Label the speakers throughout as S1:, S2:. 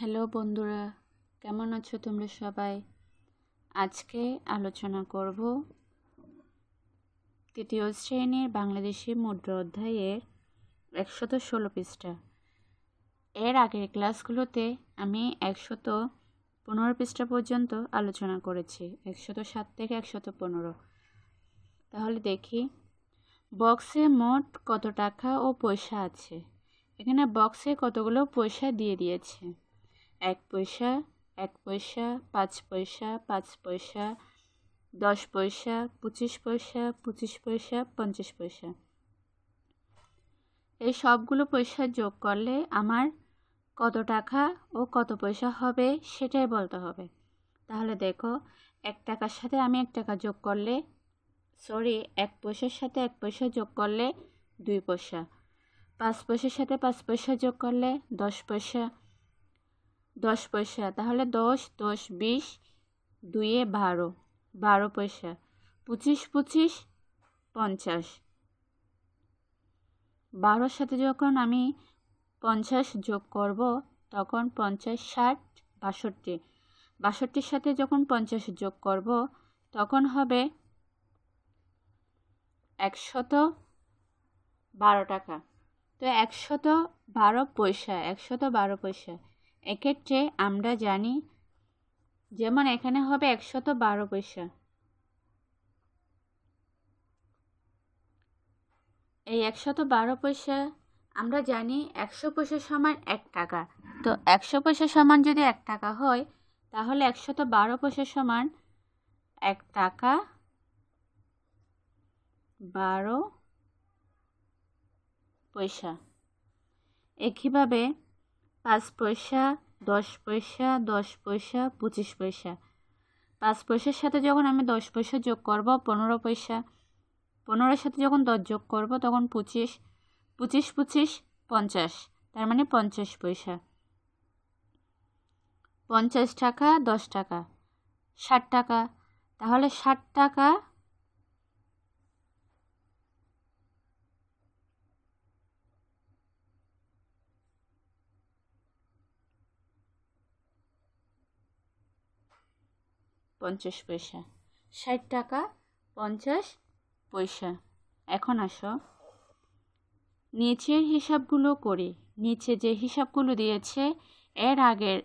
S1: Hello বন্ধুরা, কেমন আছো তোমরা সবাই? আজকে আলোচনা করব তৃতীয় শ্রেণির বাংলাদেশি মুদ্রা অধ্যায়ের একশত ষোলো পৃষ্ঠা। এর আগের ক্লাসগুলোতে আমি একশত পনেরো পৃষ্ঠা পর্যন্ত আলোচনা করেছি, একশত সাত থেকে একশত পনেরো। তাহলে দেখি, বক্সে মোট কত টাকা ও পয়সা আছে? এখানে বক্সে কতগুলো পয়সা দিয়ে দিয়েছে? এক পয়সা এক পয়সা, পাঁচ পয়সা পাঁচ পয়সা, দশ পয়সা, পঁচিশ পয়সা পঁচিশ পয়সা, পঞ্চাশ পয়সা। এই সবগুলো পয়সা যোগ করলে আমার কত টাকা ও কত পয়সা হবে সেটাই বলতে হবে। তাহলে দেখো, এক টাকার সাথে আমি এক টাকা যোগ করলে সরি এক পয়সার সাথে এক পয়সা যোগ করলে দুই পয়সা। পাঁচ পয়সার সাথে পাঁচ পয়সা যোগ করলে দশ পয়সা। দশ পয়সা। তাহলে দশ দশ, বিশ দুইয়ে বারো। বারো পয়সা। পঁচিশ পঁচিশ, পঞ্চাশ। বারোর সাথে যখন আমি পঞ্চাশ যোগ করব, তখন পঞ্চাশ, ষাট, বাষট্টি। বাষট্টির সাথে যখন পঞ্চাশ যোগ করব, তখন হবে একশত বারো টাকা। তো একশত বারো পয়সা, একশত বারো পয়সা। এক্ষেত্রে আমরা জানি যেমন এখানে হবে একশত বারো পয়সা। এই একশত বারো পয়সা আমরা জানি একশো পয়সা সমান এক টাকা। তো একশো পয়সা সমান যদি এক টাকা হয়, তাহলে একশত বারো পয়সা সমান এক টাকা বারো পয়সা। একইভাবে পাঁচ পয়সা, দশ পয়সা দশ পয়সা, পঁচিশ পয়সা। পাঁচ পয়সার সাথে যখন আমি দশ পয়সা যোগ করব, পনেরো পয়সা, পনেরোর সাথে যখন দশ যোগ করব, তখন পঁচিশ পঁচিশ পঁচিশ, পঞ্চাশ, তার মানে পঞ্চাশ পয়সা। পঞ্চাশ টাকা, দশ টাকা, ষাট টাকা, তাহলে ষাট টাকা পঞ্চাশ পয়সা। ষাট টাকা, পঞ্চাশ পয়সা। এখন আসো। নিচের হিসাবগুলো করে। নিচে যে হিসাবগুলো দিয়েছে, এর আগের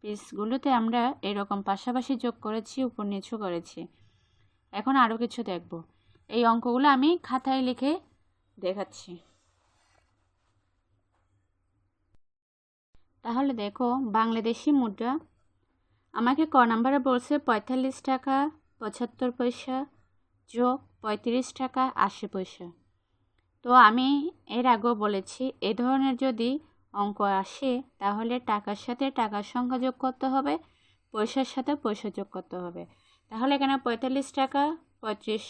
S1: পিসগুলোতে আমরা এরকম পাশাপাশি যোগ করেছি, উপর নিচু করেছি। এখন আরও কিছু দেখব। এই অঙ্কগুলো আমি খাতায় লিখে দেখাচ্ছি। তাহলে দেখো, বাংলাদেশি মুদ্রা আমাকে ক নাম্বারে বলছে পঁয়তাল্লিশ টাকা, পঁচাত্তর পয়সা, যোগ পঁয়ত্রিশ টাকা, আশি পয়সা। তো আমি এর আগেও বলেছি, এ ধরনের যদি অঙ্ক আসে, তাহলে টাকার সাথে টাকার সংখ্যা যোগ করতে হবে, পয়সার সাথে পয়সা যোগ করতে হবে। তাহলে এখানে পঁয়তাল্লিশ টাকা, পঁয়ত্রিশ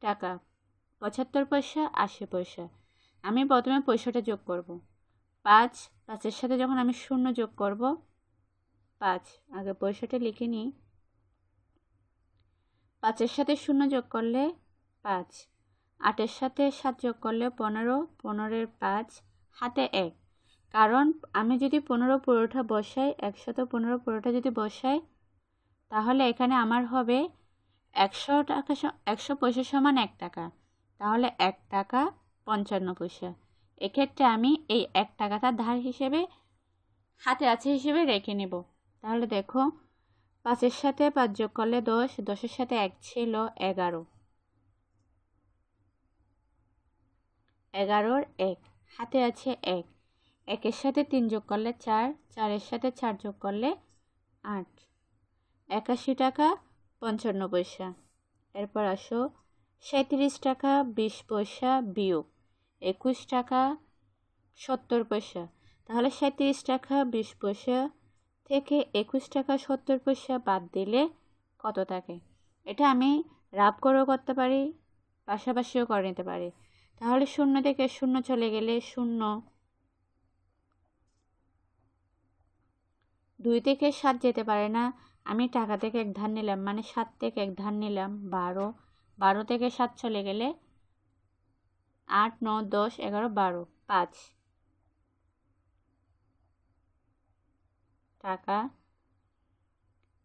S1: টাকা, পঁচাত্তর পয়সা, আশি পয়সা? আমি প্রথমে পয়সাটা যোগ করব। পাঁচ, পাঁচের সাথে যখন আমি শূন্য যোগ করব পাঁচ। আগে পয়সাটা লিখে নিই। পাঁচের সাথে শূন্য যোগ করলে পাঁচ। আটের সাথে সাত যোগ করলে পনেরো। পনেরোর পাঁচ, হাতে এক। কারণ আমি যদি পনেরো পুরোটা বসাই, একশত পনেরো পুরোটা যদি বসাই, তাহলে এখানে আমার হবে একশো টাকা একশো পয়সা সমান এক টাকা। তাহলে এক টাকা পঞ্চান্ন পয়সা। এক্ষেত্রে আমি এই এক টাকাটা ধার হিসেবে হাতে আছে হিসেবে রেখে নেব। তাহলে দেখো, পাঁচের সাথে পাঁচ যোগ করলে দশ, দশের সাথে এক ছিল এগারো। এগারোর এক, হাতে আছে এক। একের সাথে তিন যোগ করলে চার, চারের সাথে চার যোগ করলে আট। একাশি টাকা, পঞ্চান্ন পয়সা। এরপর আসো সাঁত্রিশ টাকা, বিশ পয়সা বিয়োগ। একুশ টাকা, সত্তর পয়সা। তাহলে সাঁত্রিশ টাকা, বিশ পয়সা থেকে একুশ টাকা সত্তর পয়সা বাদ দিলে কত থাকে? এটা আমি রাব করেও করতে পারি, পাশাপাশিও করে নিতে পারি। তাহলে শূন্য থেকে শূন্য চলে গেলে শূন্য। দুই থেকে সাত যেতে পারে না। আমি টাকা থেকে এক ধার নিলাম মানে সাত থেকে এক ধার নিলাম, বারো। বারো থেকে সাত চলে গেলে আট, ন, দশ, এগারো, বারো, পাঁচ। টাকা।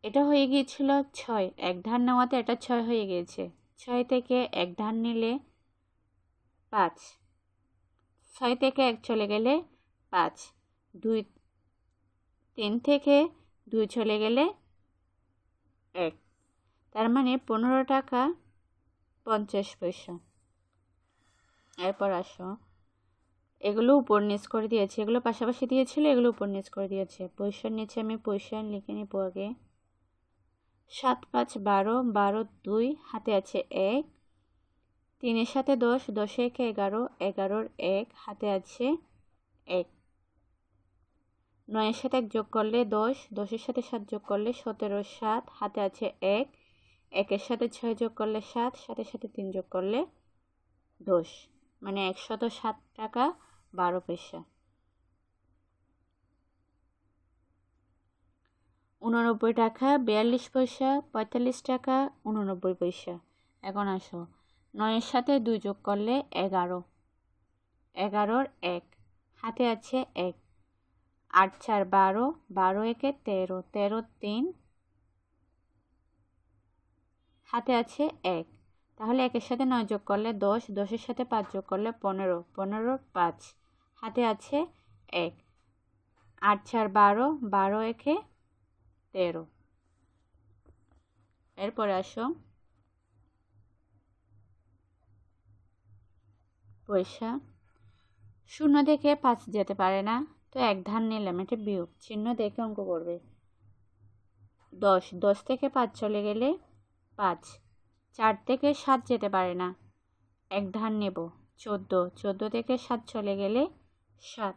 S1: এটা হয়ে গিয়েছিল ছয়। এক ধান নেওয়াতে এটা ছয় হয়ে গিয়েছে। ছয় থেকে এক ধান নিলে পাঁচ। ছয় থেকে এক চলে গেলে পাঁচ। দুই, তিন থেকে দুই চলে গেলে এক। তার মানে পনেরো টাকা পঞ্চাশ পয়সা। এরপর আসো। এগুলো উপর নিচ করে দিয়েছে। এগুলো পাশাপাশি দিয়েছিল, এগুলো উপর নিচ করে দিয়েছে। পয়সার নিচে আমি পয়সা লিখে নিব আগে। সাত পাঁচ বারো বারো দুই, হাতে আছে এক। তিনের সাথে দশ, দশে একে, এগারো, এগারোর এক, হাতে আছে এক। নয়ের সাথে এক যোগ করলে দশ, দশের সাথে সাত যোগ করলে সতেরো, সাত, হাতে আছে এক। একের সাথে ছয় যোগ করলে সাত সাথে সাথে তিন যোগ করলে দশ। মানে একশত সাত টাকা বারো পয়সা। উননব্বই টাকা, বিয়াল্লিশ পয়সা, পঁয়তাল্লিশ টাকা, উননব্বই পয়সা। এখন আসো। নয়ের সাথে দুই যোগ করলে এগারো। এগারোর এক। হাতে আছে এক। আট চার বারো। বারো একে তেরো। তেরো তিন। হাতে আছে এক। তাহলে একের সাথে নয় যোগ করলে দশ। দশের সাথে পাঁচ যোগ করলে পনেরো। পনেরোর পাঁচ। হাতে আছে এক। আট চার বারো বারো একে তেরো। এরপরে আসো। পয়সা। শূন্য থেকে পাঁচ যেতে পারে না, তো এক ধান নিলাম, এটা বিয়োগ। চিহ্ন দেখে অঙ্ক করবে। দশ। দশ থেকে পাঁচ চলে গেলে পাঁচ। চার থেকে সাত যেতে পারে না, এক ধান নেব। চোদ্দ। চোদ্দ থেকে সাত চলে গেলে সাত।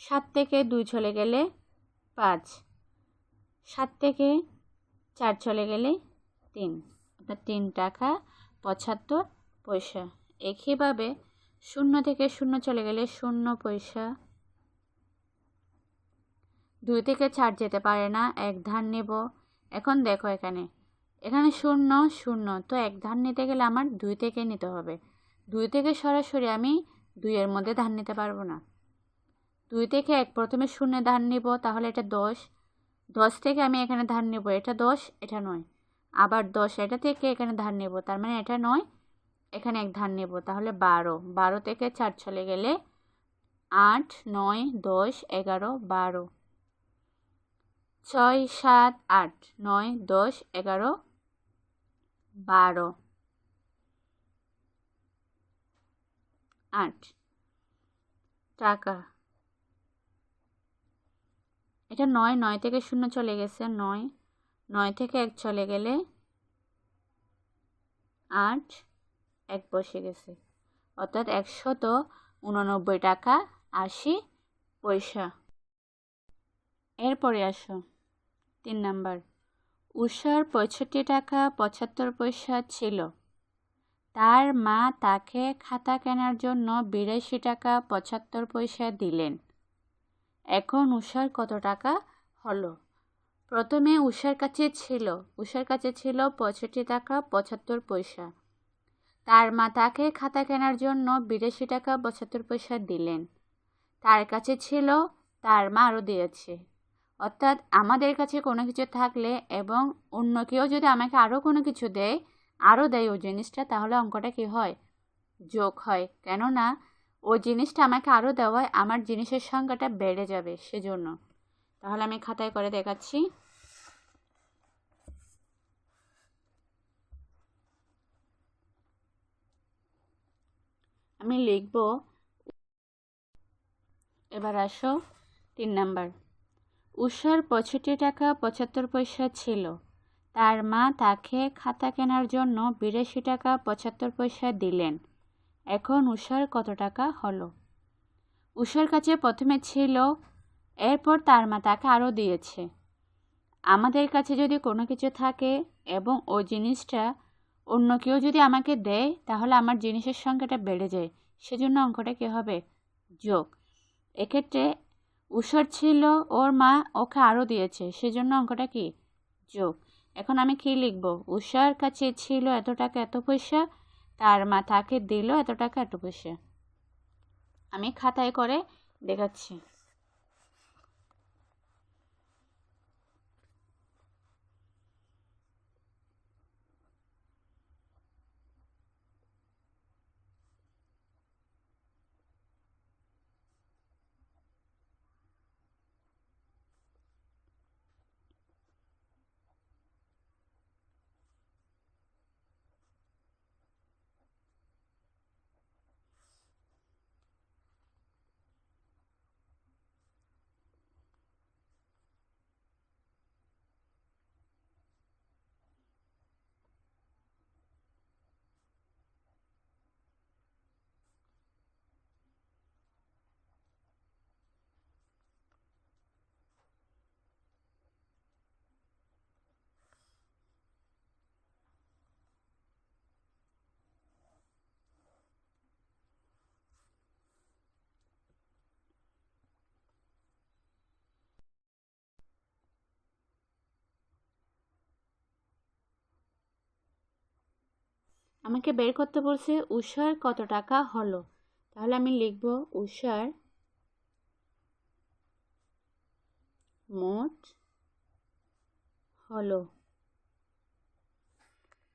S1: সাত থেকে দুই চলে গেলে পাঁচ। সাত থেকে চার চলে গেলে তিন। অর্থাৎ তিন টাকা পঁচাত্তর পয়সা। একইভাবে শূন্য থেকে শূন্য চলে গেলে শূন্য পয়সা। দুই থেকে চার যেতে পারে না, এক ধান নেব। এখন দেখো এখানে। এখানে শূন্য শূন্য। তো এক ধান নিতে গেলে আমার দুই থেকে নিতে হবে। দুই থেকে সরাসরি আমি দুইয়ের মধ্যে ধান নিতে পারব না। দুই থেকে এক, প্রথমে শূন্য ধান নিব, তাহলে এটা দশ। দশ থেকে আমি এখানে ধান নেব, এটা দশ, এটা নয়। আবার দশ এটা থেকে এখানে ধান নেব, তার মানে এটা নয়, এখানে এক ধান নেব, তাহলে বারো। বারো থেকে চার চলে গেলে আট, নয়, দশ, এগারো, বারো। ছয়, সাত, আট, নয়, দশ, এগারো, বারো। আট। টাকা। এটা নয় নয় থেকে শূন্য চলে গেছে, নয়। নয় থেকে এক চলে গেলে আট এক বসে গেছে। অর্থাৎ একশত উননব্বই টাকা আশি পয়সা। এরপরে আসো। তিন নাম্বার। উষার পঁয়ষট্টি টাকা পঁচাত্তর পয়সা ছিল। তার মা তাকে খাতা কেনার জন্য বিরাশি টাকা পঁচাত্তর পয়সা দিলেন। এখন উষার কত টাকা হলো? প্রথমে উষার কাছে ছিল উষার কাছে ছিল পঁয়ষট্টি টাকা পঁচাত্তর পয়সা। তার মা তাকে খাতা কেনার জন্য বিরাশি টাকা পঁচাত্তর পয়সা দিলেন। তার কাছে ছিল, তার মা আরও দিয়েছে। অর্থাৎ আমাদের কাছে কোনো কিছু থাকলে এবং অন্য কেউ যদি আমাকে আরও কোনো কিছু দেয় আরও দেয় ওই জিনিসটা তাহলে অঙ্কটা কি হয়? যোগ হয়, কেননা ওই জিনিসটা আমাকে আরও দেওয়ায় আমার জিনিসের সংখ্যাটা বেড়ে যাবে সেজন্য। তাহলে আমি খাতায় করে দেখাচ্ছি। আমি লিখব, এবার আসো তিন নাম্বার। উষার পঁয়ষট্টি টাকা পঁচাত্তর পয়সা ছিল। তার মা তাকে খাতা কেনার জন্য বিরাশি টাকা পঁচাত্তর পয়সা দিলেন। এখন উষার কত টাকা হলো? উষার কাছে প্রথমে ছিল, এরপর তার মা তাকে আরও দিয়েছে। আমাদের কাছে যদি কোনো কিছু থাকে এবং ওই জিনিসটা অন্য কেউ যদি আমাকে দেয়, তাহলে আমার জিনিসের সংখ্যাটা বেড়ে যায়। সেজন্য অঙ্কটা কী হবে? যোগ। এক্ষেত্রে উষর ছিল, ওর মা ওকে আরও দিয়েছে। সেজন্য অঙ্কটা কি? যোগ। এখন আমি কি লিখব? উষার কাছে ছিল এত টাকা, এত পয়সা। তার মা তাকে দিল এত টাকা, এত পয়সা। আমি খাতায় করে দেখাচ্ছি। আমাকে বের করতে বলছে, উষার কত টাকা হলো? তাহলে আমি লিখব, উষার মোট হলো।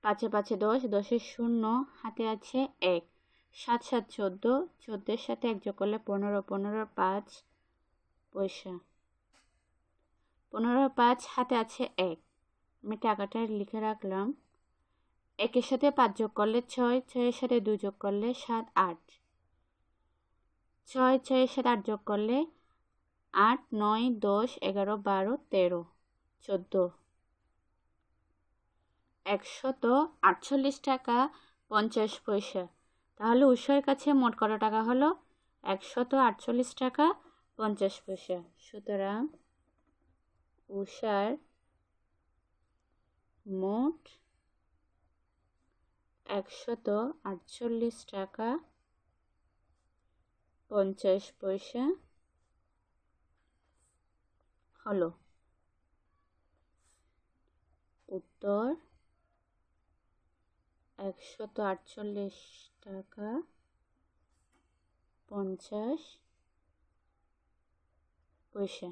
S1: পাঁচে পাঁচে দশ দশের শূন্য, হাতে আছে এক। সাত সাত, চোদ্দ, চোদ্দোর সাথে এক যোগ করলে পনেরো পনেরো, পাঁচ পয়সা। পনেরো, পাঁচ, হাতে আছে এক। আমি টাকাটা লিখে রাখলাম। একের সাথে পাঁচ যোগ করলে ছয়, ছয়ের সাথে দুই যোগ করলে সাত, আট। ছয়, ছয়ের সাথে আট যোগ করলে আট, নয়, দশ, এগারো, বারো, তেরো, চোদ্দ। একশত আটচল্লিশ টাকা পঞ্চাশ পয়সা। তাহলে উৎসের কাছে মোট কত টাকা হলো? একশত আটচল্লিশ টাকা পঞ্চাশ পয়সা। সুতরাং উষার মোট একশত আটচল্লিশ টাকা পঞ্চাশ পয়সা হলো। উত্তর একশত আটচল্লিশ টাকা পঞ্চাশ পয়সা।